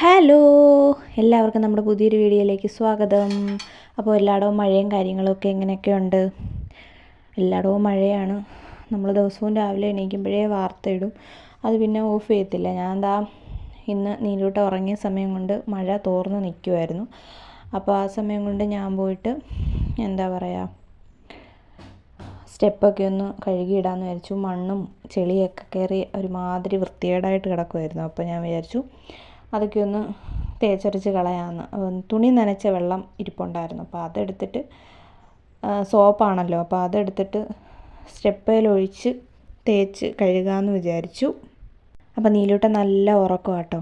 Hello എല്ലാവർക്കും നമ്മുടെ പുതിയൊരു വീഡിയോയിലേക്ക് സ്വാഗതം. അപ്പോൾ എല്ലായിടവും മഴയും കാര്യങ്ങളൊക്കെ എങ്ങനെയൊക്കെ ഉണ്ട് എല്ലായിടവും മഴയാണ്. നമ്മൾ ദിവസവും രാവിലെ എണീക്കുമ്പോഴേ വാർത്ത ഇടും. അത് പിന്നെ ഓഫ് ചെയ്യത്തില്ല. ഞാൻ എന്താ ഇന്ന് നീലൂട്ട ഉറങ്ങിയ സമയം കൊണ്ട് മഴ തോർന്ന് നിൽക്കുമായിരുന്നു അപ്പോൾ ആ സമയം കൊണ്ട് ഞാൻ പോയിട്ട് എന്താ പറയുക സ്റ്റെപ്പൊക്കെ ഒന്ന് കഴുകിയിടാമെന്ന് വിചാരിച്ചു. മണ്ണും ചെളിയൊക്കെ കയറി ഒരുമാതിരി വൃത്തികേടായിട്ട് കിടക്കുമായിരുന്നു അപ്പോൾ ഞാൻ വിചാരിച്ചു അതൊക്കെ ഒന്ന് തേച്ചൊരച്ച് കളയാമെന്ന് തുണി നനച്ച വെള്ളം ഇരിപ്പുണ്ടായിരുന്നു. അപ്പോൾ അതെടുത്തിട്ട് സോപ്പാണല്ലോ. അപ്പോൾ അതെടുത്തിട്ട് സ്റ്റെപ്പയിലൊഴിച്ച് തേച്ച് കഴുകാമെന്ന് വിചാരിച്ചു. അപ്പോൾ നീലൂട്ട നല്ല ഉറക്കം കേട്ടോ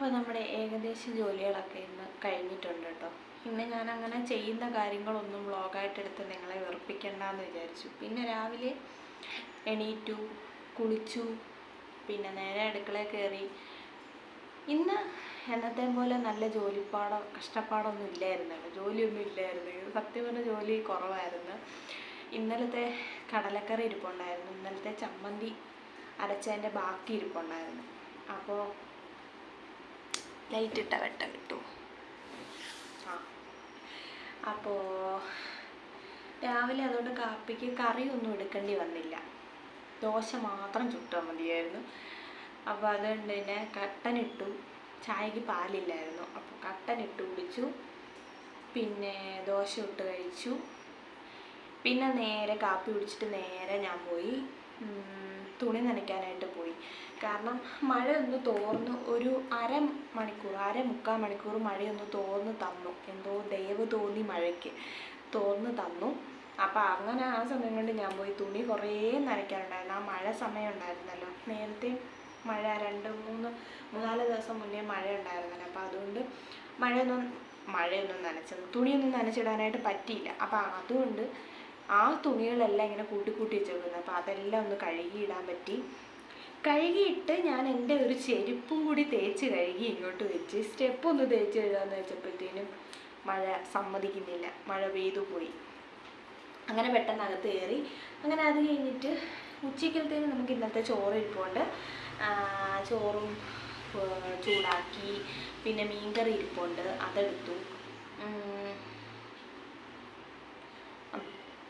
അപ്പോൾ നമ്മുടെ ഏകദേശം ജോലികളൊക്കെ ഇന്ന് കഴിഞ്ഞിട്ടുണ്ട് കേട്ടോ. ഇന്ന് ഞാൻ അങ്ങനെ ചെയ്യുന്ന കാര്യങ്ങളൊന്നും വ്ളോഗായിട്ട് എടുത്ത് നിങ്ങളെ വെറുപ്പിക്കണ്ടെന്ന് വിചാരിച്ചു. പിന്നെ രാവിലെ എണീറ്റു കുളിച്ചു പിന്നെ നേരെ അടുക്കളയിൽ കയറി. ഇന്ന് എന്നത്തെ പോലെ നല്ല ജോലിപ്പാടോ കഷ്ടപ്പാടൊന്നും ഇല്ലായിരുന്നല്ലോ ജോലിയൊന്നും ഇല്ലായിരുന്നു. സത്യം പറഞ്ഞ ജോലി കുറവായിരുന്നു. ഇന്നലത്തെ കടലക്കറി ഇരിപ്പുണ്ടായിരുന്നു. ഇന്നലത്തെ ചമ്മന്തി അരച്ചതിന്റെ ബാക്കി ഇരിപ്പുണ്ടായിരുന്നു. അപ്പോൾ ലൈറ്റ് ഇട്ട വെട്ടം കിട്ടൂ. അപ്പോ അപ്പോൾ രാവിലെ അതുകൊണ്ട് കാപ്പിക്ക് കറിയൊന്നും എടുക്കേണ്ടി വന്നില്ല. ദോശ മാത്രം ചുട്ടാൽ മതിയായിരുന്നു. അപ്പോൾ അതുകൊണ്ട് തന്നെ കട്ടനിട്ടു ചായക്ക് പാലില്ലായിരുന്നു. അപ്പോൾ കട്ടനിട്ട് കുടിച്ചു. പിന്നെ ദോശ ഇട്ട് കഴിച്ചു. പിന്നെ നേരെ കാപ്പി കുടിച്ചിട്ട് നേരെ ഞാൻ പോയി. തുണി നനയ്ക്കാനായിട്ട് പോയി. കാരണം മഴ ഒന്ന് തോർന്ന് ഒരു അര മണിക്കൂർ അര മുക്കാൽ മണിക്കൂർ മഴയൊന്ന് തോർന്ന് തന്നു. എന്തോ ദയവ് തോന്നി മഴയ്ക്ക്. തോർന്ന് തന്നു. അപ്പോൾ അങ്ങനെ ആ സമയം കൊണ്ട് ഞാൻ പോയി തുണി കുറേ നനയ്ക്കാനുണ്ടായിരുന്നു. ആ മഴ സമയം ഉണ്ടായിരുന്നല്ലോ നേരത്തെ മഴ രണ്ട് മൂന്ന് മൂന്നാൽ ദിവസം മുന്നേ മഴ ഉണ്ടായിരുന്നല്ലോ അപ്പോൾ അതുകൊണ്ട് മഴയൊന്നും മഴയൊന്നും നനച്ചത് തുണിയൊന്നും നനച്ചിടാനായിട്ട് പറ്റിയില്ല. അപ്പോൾ അതുകൊണ്ട് ആ തുണികളെല്ലാം ഇങ്ങനെ കൂട്ടി കൂട്ടി വെച്ചേക്കുന്നത് അപ്പോൾ അതെല്ലാം ഒന്ന് കഴുകിയിടാൻ പറ്റി. കഴുകിയിട്ട് ഞാൻ എന്റെ ഒരു ചെരുപ്പും കൂടി തേച്ച് കഴുകി ഇങ്ങോട്ട് വെച്ച്. സ്റ്റെപ്പ് ഒന്ന് തേച്ച് കഴുകാമെന്ന് വെച്ചപ്പോഴത്തേനും മഴ സമ്മതിക്കുന്നില്ല. മഴ പെയ്തു പോയി. അങ്ങനെ പെട്ടെന്ന് അകത്ത് കയറി. അങ്ങനെ അത് കഴിഞ്ഞിട്ട് ഉച്ചയ്ക്കലത്തേന് നമുക്ക് ഇന്നത്തെ ചോറ് ഇരിപ്പുണ്ട്. ചോറും ചൂടാക്കി. പിന്നെ മീൻകറി ഇരിപ്പുണ്ട്. അതെടുത്തു.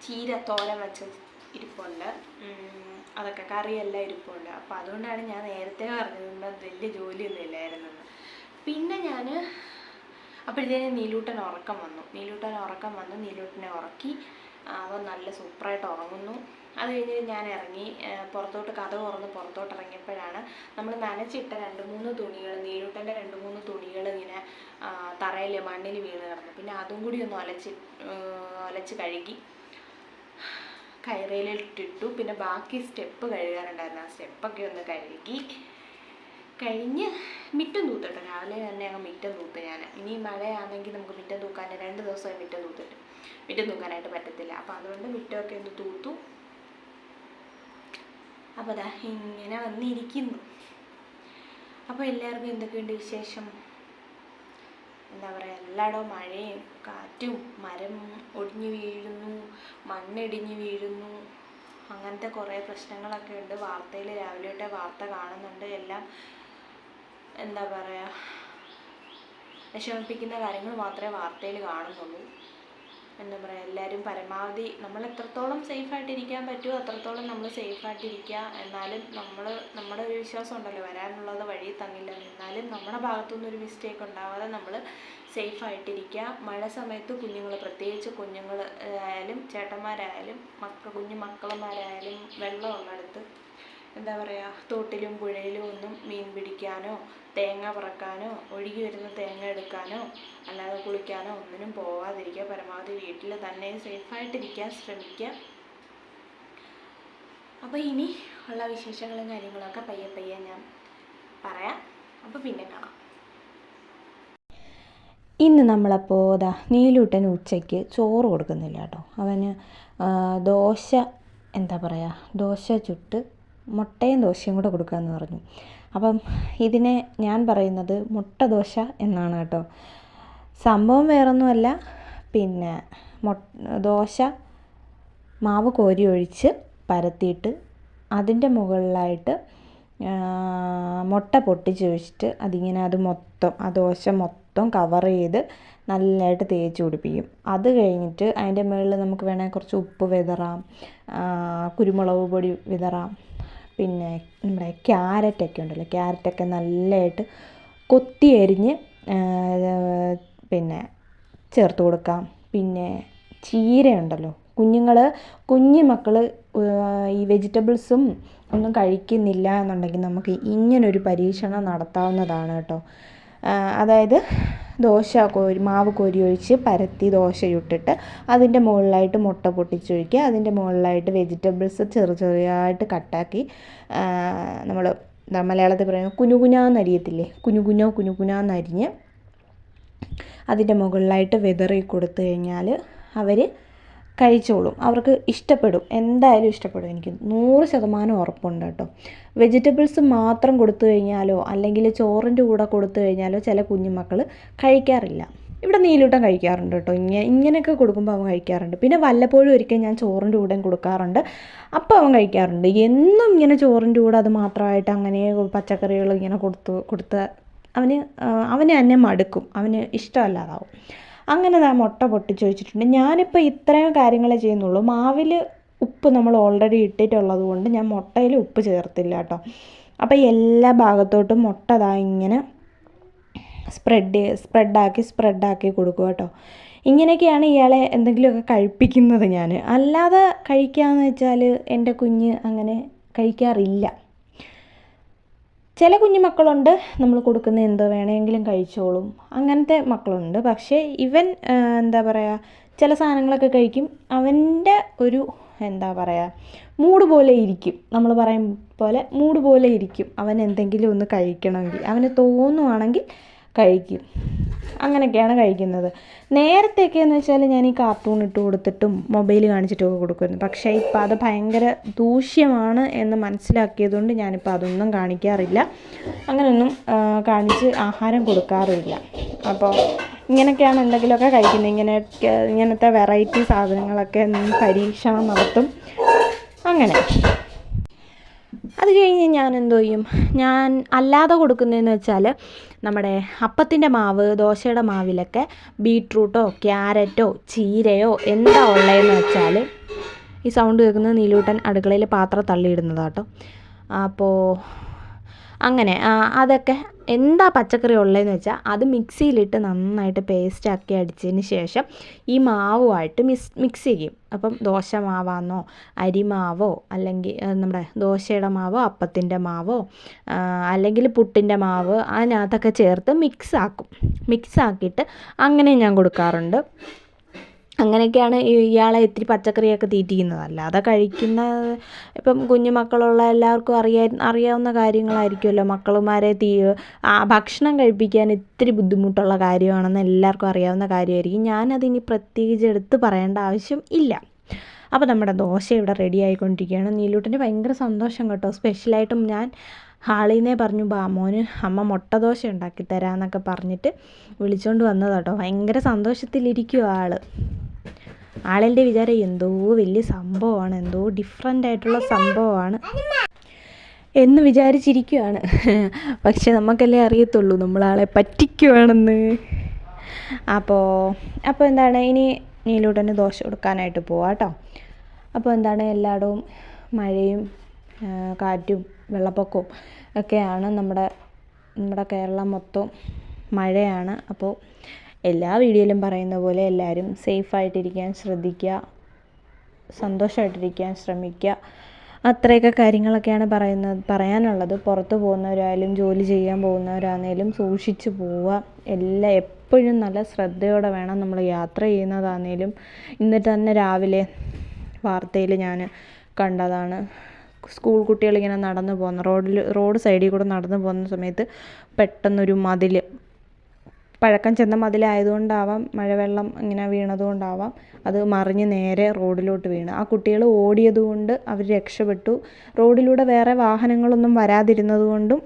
ചീര തോരൻ വെച്ച ഇരിപ്പുണ്ട്. അതൊക്കെ കറിയെല്ലാം ഇരിപ്പുണ്ട്. അപ്പോൾ അതുകൊണ്ടാണ് ഞാൻ നേരത്തെ പറഞ്ഞത് വലിയ ജോലിയൊന്നും ഇല്ലായിരുന്നെന്ന് പിന്നെ ഞാൻ അപ്പോഴത്തേനും നീലൂട്ടൻ ഉറക്കം വന്നു. നീലൂട്ടൻ ഉറക്കം വന്നു. നീലൂട്ടനെ ഉറക്കി. അവൻ നല്ല സൂപ്പറായിട്ട് ഉറങ്ങുന്നു. അത് കഴിഞ്ഞ് ഞാൻ ഇറങ്ങി. പുറത്തോട്ട് കഥ തുറന്ന് പുറത്തോട്ട് ഇറങ്ങിയപ്പോഴാണ് നമ്മൾ നനച്ചിട്ട രണ്ട് മൂന്ന് തുണികൾ നീലൂട്ടന്റെ രണ്ട് മൂന്ന് തുണികൾ ഇങ്ങനെ തറയിൽ മണ്ണിൽ വീണ് കിടന്നു. പിന്നെ അതും കൂടി ഒന്ന് ഒലച്ച് ഒലച്ച് കഴുകി. കയറയിലിട്ടിട്ടു പിന്നെ ബാക്കി സ്റ്റെപ്പ് കഴുകാറുണ്ടായിരുന്നു. ആ സ്റ്റെപ്പൊക്കെ ഒന്ന് കഴുകി കഴിഞ്ഞ് മിറ്റം തൂത്തിട്ട് രാവിലെ തന്നെ അങ്ങ് മിറ്റം തൂത്ത് ഞാൻ. ഇനി മഴയാണെങ്കിൽ നമുക്ക് മിറ്റം തൂക്കാൻ രണ്ട് ദിവസമായി മിറ്റം തൂത്തിട്ട്. മിറ്റം തൂക്കാനായിട്ട് പറ്റത്തില്ല. അപ്പോൾ അതുകൊണ്ട് മിറ്റമൊക്കെ ഒന്ന് തൂത്തു. അപ്പോൾ അതാ ഇങ്ങനെ വന്നിരിക്കുന്നു. അപ്പോൾ എല്ലാവർക്കും എന്തൊക്കെയുണ്ട് വിശേഷം? എന്താ പറയുക എല്ലായിടവും മഴയും കാറ്റും മരം ഒടിഞ്ഞു വീഴുന്നു മണ്ണിടിഞ്ഞു വീഴുന്നു. അങ്ങനത്തെ കുറേ പ്രശ്നങ്ങളൊക്കെ ഉണ്ട്. വാർത്തയിൽ രാവിലെ തൊട്ടേ വാർത്ത കാണുന്നുണ്ട്. എല്ലാം എന്താ പറയുക വിഷമിപ്പിക്കുന്ന കാര്യങ്ങൾ മാത്രമേ വാർത്തയിൽ കാണുന്നുള്ളൂ. എന്താ പറയുക എല്ലാവരും പരമാവധി നമ്മൾ എത്രത്തോളം സേഫായിട്ട് ഇരിക്കാൻ പറ്റുമോ അത്രത്തോളം നമ്മൾ സേഫായിട്ട് ഇരിക്കുക എന്നാലും നമ്മൾ നമ്മുടെ ഒരു വിശ്വാസം ഉണ്ടല്ലോ വരാനുള്ളത് വഴി തന്നില്ല. എന്നാലും നമ്മുടെ ഭാഗത്തുനിന്ന് ഒരു മിസ്റ്റേക്ക് ഉണ്ടാവാതെ നമ്മൾ സേഫായിട്ടിരിക്കുക മഴ സമയത്ത് കുഞ്ഞുങ്ങൾ പ്രത്യേകിച്ച് കുഞ്ഞുങ്ങൾ ആയാലും ചേട്ടന്മാരായാലും മക്ക കുഞ്ഞു മക്കളന്മാരായാലും വെള്ളമുള്ളിടത്ത് എന്താ പറയുക തോട്ടിലും പുഴയിലും ഒന്നും മീൻ പിടിക്കാനോ തേങ്ങ പറക്കാനോ ഒഴുകി വരുന്ന തേങ്ങ എടുക്കാനോ അല്ലാതെ കുളിക്കാനോ ഒന്നിനും പോവാതിരിക്കുക പരമാവധി വീട്ടിൽ തന്നെ സേഫായിട്ടിരിക്കാൻ ശ്രമിക്കുക. അപ്പോൾ ഇനി ഉള്ള വിശേഷങ്ങളും കാര്യങ്ങളൊക്കെ പയ്യെ പയ്യെ ഞാൻ പറയാം. അപ്പോൾ പിന്നെ കാണാം. ഇന്ന് നമ്മളപ്പോൾ അതാ നീലൂട്ടൻ ഉച്ചയ്ക്ക് ചോറ് കൊടുക്കുന്നില്ല കേട്ടോ. അവന് ദോശ എന്താ പറയുക ദോശ ചുട്ട് മുട്ടയും ദോശയും കൂടെ കൊടുക്കാമെന്ന് പറഞ്ഞു. അപ്പം ഇതിനെ ഞാൻ പറയുന്നത് മുട്ട ദോശ എന്നാണ് കേട്ടോ. സംഭവം വേറൊന്നുമല്ല. പിന്നെ ദോശ മാവ് കോരി ഒഴിച്ച് പരത്തിയിട്ട് അതിന്റെ മുകളിലായിട്ട് മുട്ട പൊട്ടിച്ച് ഒഴിച്ചിട്ട് അതിങ്ങനെ അത് മൊത്തം ആ ദോശ മൊത്തം കവർ ചെയ്ത് നല്ലതായിട്ട് തേച്ച് പിടിപ്പിക്കും. അത് കഴിഞ്ഞിട്ട് അതിന്റെ മുകളിൽ നമുക്ക് വേണമെങ്കിൽ കുറച്ച് ഉപ്പ് വിതറാം കുരുമുളക് പൊടി വിതറാം. പിന്നെ നമ്മുടെ ക്യാരറ്റൊക്കെ ഉണ്ടല്ലോ ക്യാരറ്റൊക്കെ നല്ലതായിട്ട് കൊത്തി അരിഞ്ഞ് പിന്നെ ചേർത്ത് കൊടുക്കാം. പിന്നെ ചീരയുണ്ടല്ലോ കുഞ്ഞുങ്ങൾ കുഞ്ഞു മക്കൾ ഈ വെജിറ്റബിൾസും ഒന്നും കഴിക്കുന്നില്ല എന്നുണ്ടെങ്കിൽ നമുക്ക് ഇങ്ങനൊരു പരീക്ഷണം നടത്താവുന്നതാണ് കേട്ടോ. അതായത് ദോശ കോരി മാവ് കോരി ഒഴിച്ച് പരത്തി ദോശ ചുട്ടിട്ട് അതിന്റെ മുകളിലായിട്ട് മുട്ട പൊട്ടിച്ചൊഴിക്കുക അതിന്റെ മുകളിലായിട്ട് വെജിറ്റബിൾസ് ചെറു ചെറിയായിട്ട് കട്ടാക്കി നമ്മൾ മലയാളത്തിൽ പറയുന്നത് കുനുകുനാന്നരിയത്തില്ലേ? കുനുകുനോ കുനുകുനാന്നരിഞ്ഞ് അതിന്റെ മുകളിലായിട്ട് വിതറി കൊടുത്തു കഴിഞ്ഞാൽ അവർ കഴിച്ചോളും. അവർക്ക് ഇഷ്ടപ്പെടും. എന്തായാലും ഇഷ്ടപ്പെടും. എനിക്ക് നൂറ് ശതമാനം ഉറപ്പുണ്ട് കേട്ടോ. വെജിറ്റബിൾസ് മാത്രം കൊടുത്തു കഴിഞ്ഞാലോ അല്ലെങ്കിൽ ചോറിന്റെ കൂടെ കൊടുത്തു കഴിഞ്ഞാലോ ചില കുഞ്ഞുമക്കൾ കഴിക്കാറില്ല. ഇവിടെ നീലൂട്ടം കഴിക്കാറുണ്ട് കേട്ടോ. ഇങ്ങനെ ഇങ്ങനെയൊക്കെ കൊടുക്കുമ്പോൾ അവൻ കഴിക്കാറുണ്ട്. പിന്നെ വല്ലപ്പോഴും ഒരിക്കൽ ഞാൻ ചോറിന്റെ കൂടെയും കൊടുക്കാറുണ്ട്. അപ്പോൾ അവൻ കഴിക്കാറുണ്ട്. എന്നും ഇങ്ങനെ ചോറിന്റെ കൂടെ അത് മാത്രമായിട്ട് അങ്ങനെ പച്ചക്കറികൾ ഇങ്ങനെ കൊടുത്തു കൊടുത്ത് അവന് അവനെ തന്നെ മടുക്കും. അവന് ഇഷ്ടമല്ലാതാവും. അങ്ങനെ ഞാൻ മുട്ട പൊട്ടിച്ച് വെച്ചിട്ടുണ്ട്. ഞാനിപ്പോൾ ഇത്രയും കാര്യങ്ങളെ ചെയ്യുന്നുള്ളൂ. മാവിൽ ഉപ്പ് നമ്മൾ ഓൾറെഡി ഇട്ടിട്ടുള്ളത് കൊണ്ട് ഞാൻ മുട്ടയിൽ ഉപ്പ് ചേർത്തില്ല കേട്ടോ. അപ്പോൾ എല്ലാ ഭാഗത്തോട്ടും മുട്ട അതാ ഇങ്ങനെ സ്പ്രെഡ് സ്പ്രെഡാക്കി സ്പ്രെഡാക്കി കൊടുക്കുക കേട്ടോ. ഇങ്ങനെയൊക്കെയാണ് ഇയാളെ എന്തെങ്കിലുമൊക്കെ കഴിപ്പിക്കുന്നത് ഞാൻ അല്ലാതെ കഴിക്കാമെന്ന് വെച്ചാൽ എന്റെ കുഞ്ഞ് അങ്ങനെ കഴിക്കാറില്ല. ചില കുഞ്ഞു മക്കളുണ്ട് നമ്മൾ കൊടുക്കുന്ന എന്തോ വേണമെങ്കിലും കഴിച്ചോളും. അങ്ങനത്തെ മക്കളുണ്ട്. പക്ഷേ ഇവൻ എന്താ പറയുക ചില സാധനങ്ങളൊക്കെ കഴിക്കും. അവന്റെ ഒരു എന്താ പറയുക മൂഡ് പോലെ ഇരിക്കും. നമ്മൾ പറയും പോലെ മൂഡ് പോലെ ഇരിക്കും. അവൻ എന്തെങ്കിലും ഒന്ന് കഴിക്കണമെങ്കിൽ അവന് തോന്നുവാണെങ്കിൽ കഴിക്കും. അങ്ങനെയൊക്കെയാണ് കഴിക്കുന്നത്. നേരത്തെയൊക്കെ എന്ന് വെച്ചാൽ ഞാൻ ഈ കാർട്ടൂൺ ഇട്ട് കൊടുത്തിട്ടും മൊബൈൽ കാണിച്ചിട്ടൊക്കെ കൊടുക്കുമായിരുന്നു. പക്ഷേ ഇപ്പോൾ അത് ഭയങ്കര ദൂഷ്യമാണ് എന്ന് മനസ്സിലാക്കിയതുകൊണ്ട് ഞാനിപ്പോൾ അതൊന്നും കാണിക്കാറില്ല. അങ്ങനെയൊന്നും കാണിച്ച് ആഹാരം കൊടുക്കാറില്ല. അപ്പോൾ ഇങ്ങനെയൊക്കെയാണ് എന്തെങ്കിലുമൊക്കെ കഴിക്കുന്നത്. ഇങ്ങനെ ഇങ്ങനത്തെ വെറൈറ്റി സാധനങ്ങളൊക്കെ പരീക്ഷണം നടത്തും. അങ്ങനെ. അത് കഴിഞ്ഞ് ഞാൻ എന്തോ ചെയ്യും? ഞാൻ അല്ലാതെ കൊടുക്കുന്നതെന്ന് വെച്ചാൽ നമ്മുടെ അപ്പത്തിന്റെ മാവ് ദോശയുടെ മാവിലൊക്കെ ബീട്രൂട്ടോ ക്യാരറ്റോ ചീരയോ എന്താ ഉള്ളതെന്ന് വെച്ചാൽ ഈ സൗണ്ട് കേൾക്കുന്നത് നീലൂട്ടൻ അടുക്കളയിൽ പാത്രം തള്ളിയിടുന്നതാട്ടോ. അപ്പോൾ അങ്ങനെ അതൊക്കെ എന്താ പച്ചക്കറി ഉള്ളതെന്ന് വെച്ചാൽ അത് മിക്സിയിലിട്ട് നന്നായിട്ട് പേസ്റ്റാക്കി അടിച്ചതിന് ശേഷം ഈ മാവുമായിട്ട് മിക്സ് മിക്സ് ചെയ്യും. അപ്പം ദോശ മാവാന്നോ അരിമാവോ അല്ലെങ്കിൽ നമ്മുടെ ദോശയുടെ മാവോ അപ്പത്തിന്റെ മാവോ അല്ലെങ്കിൽ പുട്ടിന്റെ മാവ് അതിനകത്തൊക്കെ ചേർത്ത് മിക്സ് ആക്കും. മിക്സ് ആക്കിയിട്ട് അങ്ങനെ ഞാൻ കൊടുക്കാറുണ്ട്. അങ്ങനെയൊക്കെയാണ് ഇയാളെ ഇത്തിരി പച്ചക്കറിയൊക്കെ തീറ്റിക്കുന്നത്. അല്ലാതെ കഴിക്കുന്ന ഇപ്പം കുഞ്ഞു മക്കളുള്ള എല്ലാവർക്കും അറിയാ അറിയാവുന്ന കാര്യങ്ങളായിരിക്കുമല്ലോ. മക്കളുമാരെ തീ ഭക്ഷണം കഴിപ്പിക്കാൻ ഇത്തിരി ബുദ്ധിമുട്ടുള്ള കാര്യമാണെന്ന് എല്ലാവർക്കും അറിയാവുന്ന കാര്യമായിരിക്കും. ഞാനതിനി പ്രത്യേകിച്ച് എടുത്ത് പറയേണ്ട ആവശ്യം ഇല്ല. അപ്പോൾ നമ്മുടെ ദോശ ഇവിടെ റെഡി ആയിക്കൊണ്ടിരിക്കുകയാണ്. നീലൂട്ടിന് ഭയങ്കര സന്തോഷം കേട്ടോ. സ്പെഷ്യലായിട്ടും ഞാൻ ഹാളിന്നേ പറഞ്ഞു ബാമോന് അമ്മ മുട്ട ദോശ ഉണ്ടാക്കി തരാമെന്നൊക്കെ പറഞ്ഞിട്ട് വിളിച്ചുകൊണ്ട് വന്നതാട്ടോ. ഭയങ്കര സന്തോഷത്തിലിരിക്കുവാ ആൾ. ആളിന്റെ വിചാരം എന്തോ വലിയ സംഭവമാണ് എന്തോ ഡിഫറെന്റ് ആയിട്ടുള്ള സംഭവമാണ് എന്ന് വിചാരിച്ചിരിക്കുകയാണ് പക്ഷെ നമുക്കല്ലേ അറിയത്തുള്ളൂ നമ്മളാളെ പറ്റിക്കുവാണെന്ന്. അപ്പോൾ അപ്പോൾ എന്താണ്? ഇനി നീലൂട്ടന് ദോശ കൊടുക്കാനായിട്ട് പോവാം കേട്ടോ. അപ്പോൾ എന്താണ്? എല്ലായിടവും മഴയും കാറ്റും വെള്ളപ്പൊക്കവും ഒക്കെയാണ് നമ്മുടെ നമ്മുടെ കേരളം മൊത്തം മഴയാണ്. അപ്പോൾ എല്ലാ വീഡിയോയിലും പറയുന്ന പോലെ എല്ലാവരും സേഫായിട്ടിരിക്കാൻ ശ്രദ്ധിക്കുക സന്തോഷമായിട്ടിരിക്കാൻ ശ്രമിക്കുക. അത്രയൊക്കെ കാര്യങ്ങളൊക്കെയാണ് പറയുന്നത് പറയാനുള്ളത്. പുറത്ത് പോകുന്നവരായാലും ജോലി ചെയ്യാൻ പോകുന്നവരാണേലും സൂക്ഷിച്ച് പോവുക. എല്ലാം എപ്പോഴും നല്ല ശ്രദ്ധയോടെ വേണം നമ്മൾ യാത്ര ചെയ്യുന്നതാണേലും എന്നിട്ട് തന്നെ രാവിലെ വാർത്തയിൽ ഞാൻ കണ്ടതാണ്. സ്കൂൾ കുട്ടികളിങ്ങനെ നടന്നു പോകുന്ന റോഡിൽ റോഡ് സൈഡിൽ കൂടെ നടന്നു പോകുന്ന സമയത്ത് പെട്ടെന്നൊരു മതിൽ പഴക്കം ചെന്ന മതിലായതുകൊണ്ടാവാം മഴവെള്ളം ഇങ്ങനെ വീണതുകൊണ്ടാവാം അത് മറിഞ്ഞ് നേരെ റോഡിലോട്ട് വീണ്. ആ കുട്ടികൾ ഓടിയത് കൊണ്ട് അവർ രക്ഷപ്പെട്ടു. റോഡിലൂടെ വേറെ വാഹനങ്ങളൊന്നും വരാതിരുന്നത് കൊണ്ടും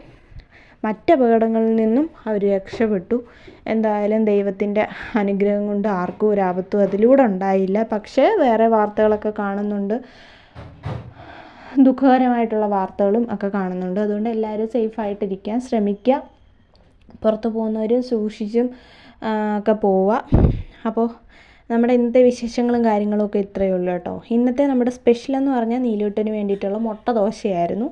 മറ്റപകടങ്ങളിൽ നിന്നും അവർ രക്ഷപ്പെട്ടു. എന്തായാലും ദൈവത്തിന്റെ അനുഗ്രഹം കൊണ്ട് ആർക്കും ഒരു ആപത്തും അതിലൂടെ ഉണ്ടായില്ല. പക്ഷേ വേറെ വാർത്തകളൊക്കെ കാണുന്നുണ്ട്. ദുഃഖകരമായിട്ടുള്ള വാർത്തകളും ഒക്കെ കാണുന്നുണ്ട്. അതുകൊണ്ട് എല്ലാവരും സേഫായിട്ടിരിക്കാൻ ശ്രമിക്കുക. പുറത്ത് പോകുന്നവരും സൂക്ഷിച്ചും ഒക്കെ പോവുക. അപ്പോൾ നമ്മുടെ ഇന്നത്തെ വിശേഷങ്ങളും കാര്യങ്ങളും ഒക്കെ ഇത്രയേ ഉള്ളൂ കേട്ടോ. ഇന്നത്തെ നമ്മുടെ സ്പെഷ്യൽ എന്ന് പറഞ്ഞാൽ നീലൂട്ടന് വേണ്ടിയിട്ടുള്ള മുട്ട ദോശയായിരുന്നു.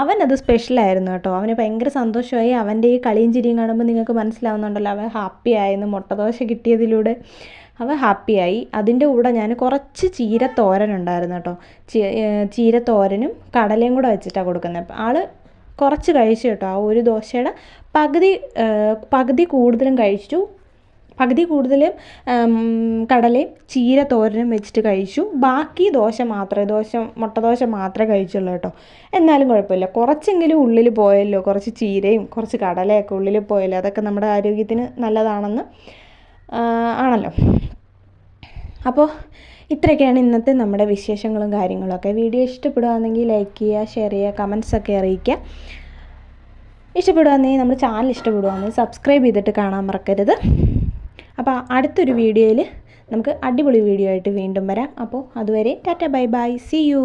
അവനത് സ്പെഷ്യലായിരുന്നു കേട്ടോ. അവന് ഭയങ്കര സന്തോഷമായി. അവന്റെ ഈ കളിയും ചിരിയും കാണുമ്പോൾ നിങ്ങൾക്ക് മനസ്സിലാവുന്നുണ്ടല്ലോ അവൻ ഹാപ്പി ആയെന്ന് മുട്ട ദോശ കിട്ടിയതിലൂടെ അവൻ ഹാപ്പിയായി അതിന്റെ കൂടെ ഞാൻ കുറച്ച് ചീരത്തോരൻ ഉണ്ടായിരുന്നു കേട്ടോ. ചീരത്തോരനും കടലയും കൂടെ വെച്ചിട്ടാണ് കൊടുക്കുന്നത്. ആൾ കുറച്ച് കഴിച്ചു കേട്ടോ. ആ ഒരു ദോശയുടെ പകുതി പകുതി കൂടുതലും കഴിച്ചു. പകുതി കൂടുതലും കടലയും ചീര തോരനും വെച്ചിട്ട് കഴിച്ചു. ബാക്കി ദോശ മാത്രമേ ദോശ മുട്ട ദോശ മാത്രമേ കഴിച്ചുള്ളൂ കേട്ടോ. എന്നാലും കുഴപ്പമില്ല. കുറച്ചെങ്കിലും ഉള്ളിൽ പോയല്ലോ. കുറച്ച് ചീരയും കുറച്ച് കടലയൊക്കെ ഉള്ളിൽ പോയല്ലോ. അതൊക്കെ നമ്മുടെ ആരോഗ്യത്തിന് നല്ലതാണെന്ന് ആണല്ലോ. അപ്പോൾ ഇത്രയൊക്കെയാണ് ഇന്നത്തെ നമ്മുടെ വിശേഷങ്ങളും കാര്യങ്ങളൊക്കെ. വീഡിയോ ഇഷ്ടപ്പെടുകയാണെങ്കിൽ ലൈക്ക് ചെയ്യുക ഷെയർ ചെയ്യുക കമൻസൊക്കെ അറിയിക്കുക. ഇഷ്ടപ്പെടുകയാണെങ്കിൽ നമ്മുടെ ചാനൽ ഇഷ്ടപ്പെടുകയാണെങ്കിൽ സബ്സ്ക്രൈബ് ചെയ്തിട്ട് കാണാൻ മറക്കരുത്. അപ്പോൾ അടുത്തൊരു വീഡിയോയിൽ നമുക്ക് അടിപൊളി വീഡിയോ ആയിട്ട് വീണ്ടും വരാം. അപ്പോൾ അതുവരെ tata bye bye see you